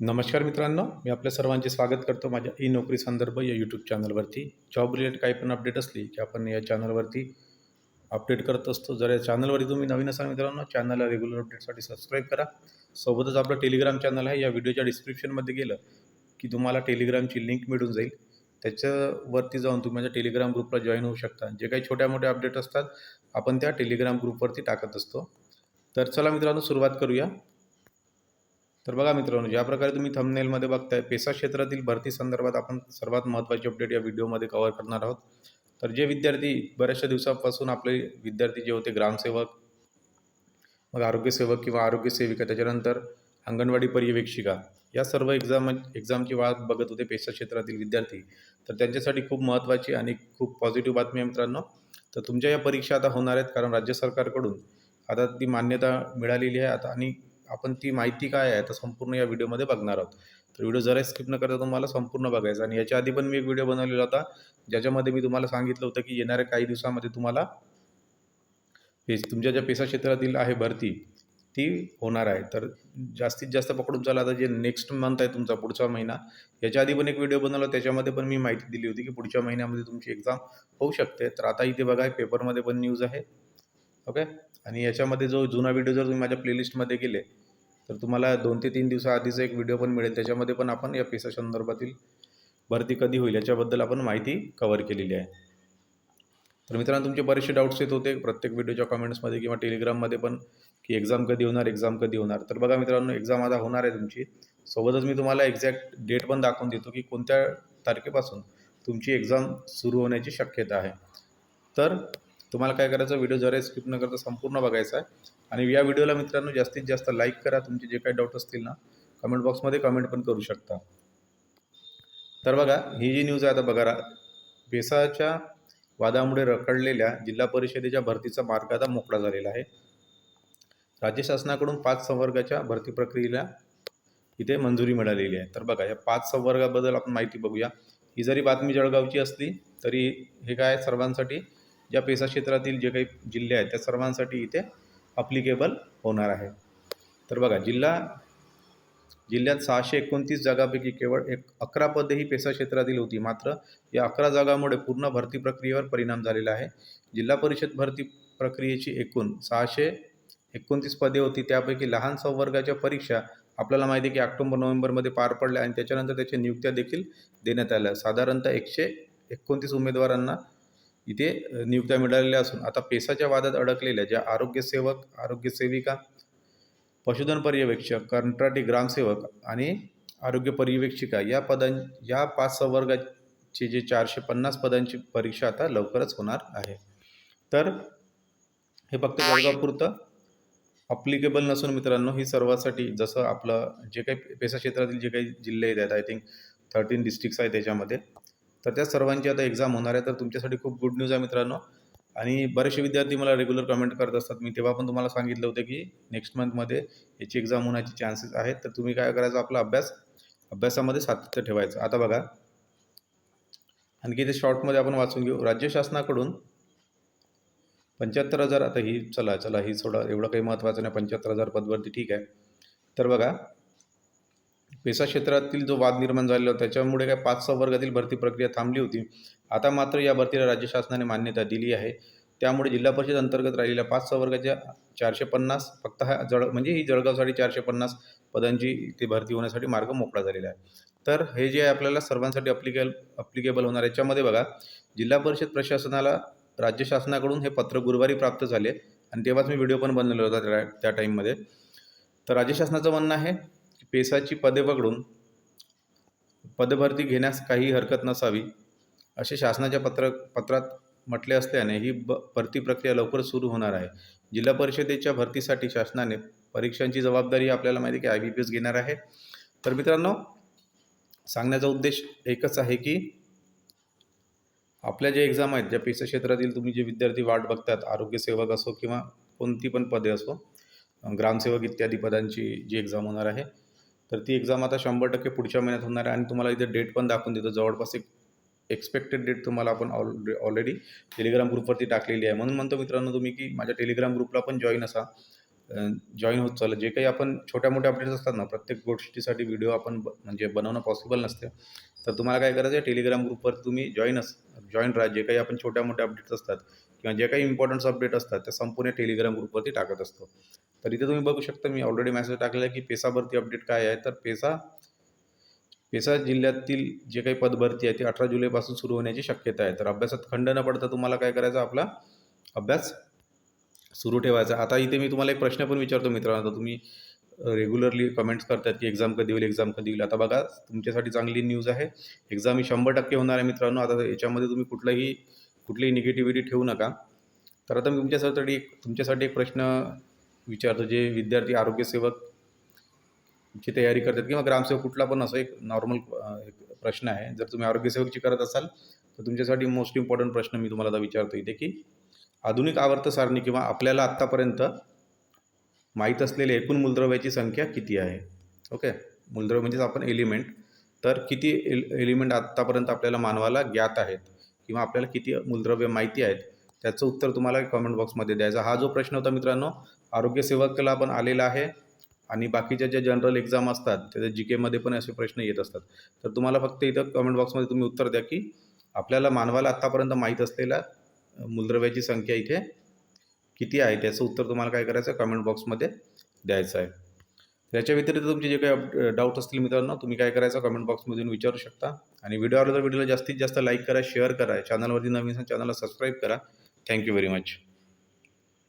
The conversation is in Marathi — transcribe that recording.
नमस्कार मित्रांनो मी आपल्या सर्वांचे स्वागत करतो माझ्या ई नोकरी संदर्भ या यूट्यूब चॅनलवरती जॉब रिलेटेड काही पण अपडेट असली की आपण या चॅनलवरती अपडेट करत असतो. जर या चॅनलवरती तुम्ही नवीन असाल मित्रांनो चॅनलला रेग्युलर अपडेटसाठी सबस्क्राईब करा. सोबतच आपलं टेलिग्राम चॅनल आहे. या व्हिडिओच्या डिस्क्रिप्शनमध्ये गेलं की तुम्हाला टेलिग्रामची लिंक मिळून जाईल. त्याच्यावरती जाऊन तुम्ही माझ्या टेलिग्राम ग्रुपला जॉईन होऊ शकता. जे काही छोट्या मोठ्या अपडेट असतात आपण त्या टेलिग्राम ग्रुपवरती टाकत असतो. तर चला मित्रांनो सुरुवात करूया. तर बघा मित्रांनो ज्या प्रकारे तुम्ही थंबनेलमध्ये बघताय पेसा क्षेत्रातील भरती संदर्भात आपण सर्वात महत्त्वाचे अपडेट या व्हिडिओमध्ये कव्हर करणार आहोत. तर जे विद्यार्थी बऱ्याचशा दिवसापासून आपले विद्यार्थी जे होते ग्रामसेवक मग आरोग्यसेवक किंवा आरोग्य सेविका त्याच्यानंतर अंगणवाडी पर्यवेक्षिका या सर्व एक्झाम एक्झामची वाट बघत होते पेशा क्षेत्रातील विद्यार्थी. तर त्यांच्यासाठी खूप महत्त्वाची आणि खूप पॉझिटिव्ह बातमी आहे मित्रांनो. तर तुमच्या या परीक्षा आता होणार आहेत कारण राज्य सरकारकडून आता ती मान्यता मिळालेली आहे आता आणि आपण ती माहिती काय आहे तर संपूर्ण या व्हिडिओमध्ये बघणार आहोत. तर व्हिडिओ जरा स्किप न करता तुम्हाला संपूर्ण बघायचा. आणि याच्या आधी पण मी एक व्हिडिओ बनवलेला होता ज्याच्यामध्ये मी तुम्हाला सांगितलं होतं की येणाऱ्या काही दिवसामध्ये तुम्हाला पेस तुमच्या ज्या पेसा क्षेत्रातील आहे भरती ती होणार आहे. तर जास्तीत जास्त पकडून चाला. आता जे नेक्स्ट मंथ आहे तुमचा पुढचा महिना याच्या आधी पण एक व्हिडिओ बनवला त्याच्यामध्ये पण मी माहिती दिली होती की पुढच्या महिन्यामध्ये तुमची एक्झाम होऊ शकते. तर आता इथे बघा पेपरमध्ये पण न्यूज आहे. ओके? आणि याच्यामध्ये जो जुना व्हिडिओ जर तुम्ही माझ्या प्लेलिस्टमध्ये गेले तर तुम्हाला दोन ते तीन दिवसाआधीचा एक व्हिडिओ पण मिळेल. त्याच्यामध्ये पण आपण या पेसा संदर्भातील भरती कधी होईल याच्याबद्दल आपण माहिती कव्हर केलेली आहे. तर मित्रांनो तुमचे बरेचसे डाऊट्स येत होते प्रत्येक व्हिडिओच्या कमेंट्समध्ये किंवा टेलिग्राममध्ये पण की एक्झाम कधी होणार एक्झाम कधी होणार. तर बघा मित्रांनो एक्झाम आता होणार आहे तुमची. सोबतच मी तुम्हाला एक्झॅक्ट डेट पण दाखवून देतो की कोणत्या तारखेपासून तुमची एक्झाम सुरू होण्याची शक्यता आहे. तर तुम्हाला काय करायचं व्हिडिओ जरा स्किप न करता संपूर्ण बघायचा आहे. आणि या व्हिडिओला मित्रांनो जास्तीत जास्त लाईक करा. तुमचे जे काही डाऊट असतील ना कमेंट बॉक्समध्ये कमेंट पण करू शकता. तर बघा ही जी न्यूज आहे आता बघा रा- वादामुळे रखडलेल्या जिल्हा परिषदेच्या भरतीचा मार्ग आता मोकळा झालेला आहे. राज्य शासनाकडून पाच संवर्गाच्या भरती प्रक्रियेला इथे मंजुरी मिळालेली आहे. तर बघा या पाच संवर्गाबद्दल आपण माहिती बघूया. ही जरी बातमी जळगावची असली तरी हे काय सर्वांसाठी ज्या पेसा क्षेत्रातील जे काही जिल्हे आहेत त्या सर्वांसाठी इथे अप्लिकेबल होणार आहे. तर बघा जिल्हा जिल्ह्यात सहाशे एकोणतीस जागापैकी केवळ एक अकरा पदे ही पेसा क्षेत्रातील होती. मात्र या अकरा जागामुळे पूर्ण भरती प्रक्रियेवर परिणाम झालेला आहे. जिल्हा परिषद भरती प्रक्रियेची एकूण सहाशे एकोणतीस पदे होती. त्यापैकी लहान संवर्गाच्या परीक्षा आपल्याला माहिती आहे की ऑक्टोबर नोव्हेंबरमध्ये पार पडल्या आणि त्याच्यानंतर त्याच्या नियुक्त्या देखील देण्यात आल्या. साधारणतः एकशे एकोणतीस उमेदवारांना इथे नियुक्त्या मिळालेल्या असून आता पेसाच्या वादात अडकलेल्या ज्या आरोग्यसेवक आरोग्यसेविका पशुधन पर्यवेक्षक कंत्राटी ग्रामसेवक आणि आरोग्य पर्यवेक्षिका या पदां या पाच संवर्गाचे जे चारशे पन्नास पदांची परीक्षा आता लवकरच होणार आहे. तर हे फक्त जळगावपुरतं अप्लिकेबल नसून मित्रांनो ही सर्वांसाठी जसं आपलं जे काही पेसा क्षेत्रातील जे काही जिल्हे आहेत आय थिंक थर्टीन डिस्ट्रिक्ट्स आहेत त्याच्यामध्ये. तर त्या सर्वांची आता एक्झाम होणार आहे. तर तुमच्यासाठी खूप गुड न्यूज आहे मित्रांनो. आणि बरेचसे विद्यार्थी मला रेग्युलर कमेंट करत असतात. मी तेव्हा पण तुम्हाला सांगितलं होतं की नेक्स्ट मंथमध्ये याची एक्झाम होण्याचे चान्सेस आहेत. तर तुम्ही काय करायचं? आपला अभ्यास अभ्यासामध्ये सातत्य ठेवायचं. आता बघा. आणखी ते शॉर्टमध्ये आपण वाचून घेऊ. राज्य शासनाकडून पंच्याहत्तर हजार आता ही चला चला ही सोडा. एवढं काही महत्त्वाचं नाही. पंच्याहत्तर हजार पदभरती ठीक आहे. तर बघा. पेसा क्षेत्रातील जो वाद निर्माण झालेला होता त्याच्यामुळे काय पाच सहा वर्गातील भरती प्रक्रिया थांबली होती. आता मात्र या भरतीला राज्य शासनाने मान्यता दिली आहे. त्यामुळे जिल्हा परिषद अंतर्गत राहिलेल्या पाच सहा वर्गाच्या चारशे पन्नास फक्त हा जळ म्हणजे ही जळगावसाठी चारशे पन्नास पदांची इथे भरती होण्यासाठी मार्ग मोकळा झालेला आहे. तर हे जे आहे आपल्याला सर्वांसाठी अप्लिकेल अप्लिकेबल होणार याच्यामध्ये बघा जिल्हा परिषद प्रशासनाला राज्य शासनाकडून हे पत्र गुरुवारी प्राप्त झाले. आणि तेव्हाच मी व्हिडिओ पण बनवलेला होता त्या त्या टाईममध्ये तर राज्य शासनाचं म्हणणं आहे पेसाची पदे वगळून पदभरती घेण्यास काही हरकत नसावी असे शासनाच्या पत्र पत्रात म्हटले असल्याने ही ब भरती प्रक्रिया लवकर सुरू होणार आहे. जिल्हा परिषदेच्या भरतीसाठी शासनाने परीक्षांची जबाबदारी आपल्याला माहिती आहे की आय बी पी एस घेणार आहे. तर मित्रांनो सांगण्याचा उद्देश एकच आहे की आपल्या ज्या एक्झाम आहेत ज्या पेसा क्षेत्रातील तुम्ही जे विद्यार्थी वाट बघतात आरोग्यसेवक असो किंवा कोणती पण पदे असो ग्रामसेवक इत्यादी पदांची जी एक्झाम होणार आहे तर ती एक्झाम आता शंभर टक्के पुढच्या महिन्यात होणार आहे आणि तुम्हाला इथे डेट पण दाखवून देतो. जवळपास एक एक्सपेक्टेड डेट तुम्हाला आपण ऑल ऑलरेडी टेलिग्राम ग्रुपवरती टाकलेली आहे. म्हणून म्हणतो मित्रांनो तुम्ही की माझ्या टेलिग्राम ग्रुपला पण जॉईन असा. जॉईन होत चाललं. जे काही आपण छोट्या मोठ्या अपडेट्स असतात ना प्रत्येक गोष्टीसाठी व्हिडिओ आपण ब म्हणजे बनवणं पॉसिबल नसते. तर तुम्हाला काय करायचं आहे? टेलिग्राम ग्रुपवर तुम्ही जॉईन अस जॉईन राहा. जे काही आपण छोट्या मोठ्या अपडेट्स असतात किंवा जे काही इम्पॉर्टन्स अपडेट असतात त्या संपूर्ण टेलिग्राम ग्रुपवरती टाकत असतो. तर इथे तुम्ही बघू शकता मी ऑलरेडी मेसेज टाकलेला आहे की पेसाभरती अपडेट काय आहे. तर पेसा पेसा जिल्ह्यातील जे काही पदभरती आहे ती अठरा जुलैपासून सुरू होण्याची शक्यता आहे. तर अभ्यासात खंड न पडता तुम्हाला काय करायचं आपला अभ्यास सुरू ठेवायचा आता इथे मी तुम्हाला एक प्रश्न पण विचारतो मित्रांनो. आता तुम्ही रेग्युलरली कमेंट्स करतात की एक्झाम कधी होईल एक्झाम कधी होईल. आता बघा तुमच्यासाठी चांगली न्यूज आहे. एक्झाम ही शंभर टक्के होणार आहे मित्रांनो. आता याच्यामध्ये तुम्ही कुठलाही कुठलीही निगेटिव्हिटी ठेवू नका. तर आता मी तुमच्यासाठी एक तुमच्यासाठी एक प्रश्न विचारतो जे विद्यार्थी आरोग्यसेवक ची तयारी करतात किंवा ग्रामसेवक कुठला पण असं एक नॉर्मल एक प्रश्न आहे. जर तुम्ही आरोग्यसेवकची करत असाल तर तुमच्यासाठी मोस्ट इम्पॉर्टंट प्रश्न मी तुम्हाला आता विचारतो इथे की आधुनिक आवर्त सारणी किंवा आपल्याला आत्तापर्यंत माहीत असलेले एकूण मूलद्रव्याची संख्या किती आहे? ओके मूलद्रव्य म्हणजेच आपण एलिमेंट तर किती एल एलिमेंट आत्तापर्यंत आपल्याला मानवाला ज्ञात आहेत किंवा आपल्याला किती मूलद्रव्य माहिती आहेत त्याचं उत्तर तुम्हाला कमेंट बॉक्समध्ये द्यायचा. हा जो प्रश्न होता मित्रांनो आरोग्यसेवकला पण आलेला आहे. आणि बाकीच्या ज्या जनरल एक्झाम असतात त्याच्या जी केमध्ये पण असे प्रश्न येत असतात. तर तुम्हाला फक्त इथं कमेंट बॉक्समध्ये तुम्ही उत्तर द्या की आपल्याला मानवाला आत्तापर्यंत माहीत असलेल्या मूलद्रव्याची संख्या इथे किती आहे? त्याचं उत्तर तुम्हाला काय करायचं आहे? कमेंट बॉक्समध्ये द्यायचं आहे. याच्या व्यतिरिक्त तुमचे जे काही डाऊट असतील मित्रांनो तुम्ही काय करायचं? कमेंट बॉक्समधून विचारू शकता. आणि व्हिडिओ आवडला तर व्हिडिओला जास्तीत जास्त लाईक करा शेअर करा. चॅनलवरती नवीन चॅनलला सबस्क्राईब करा. Thank you very much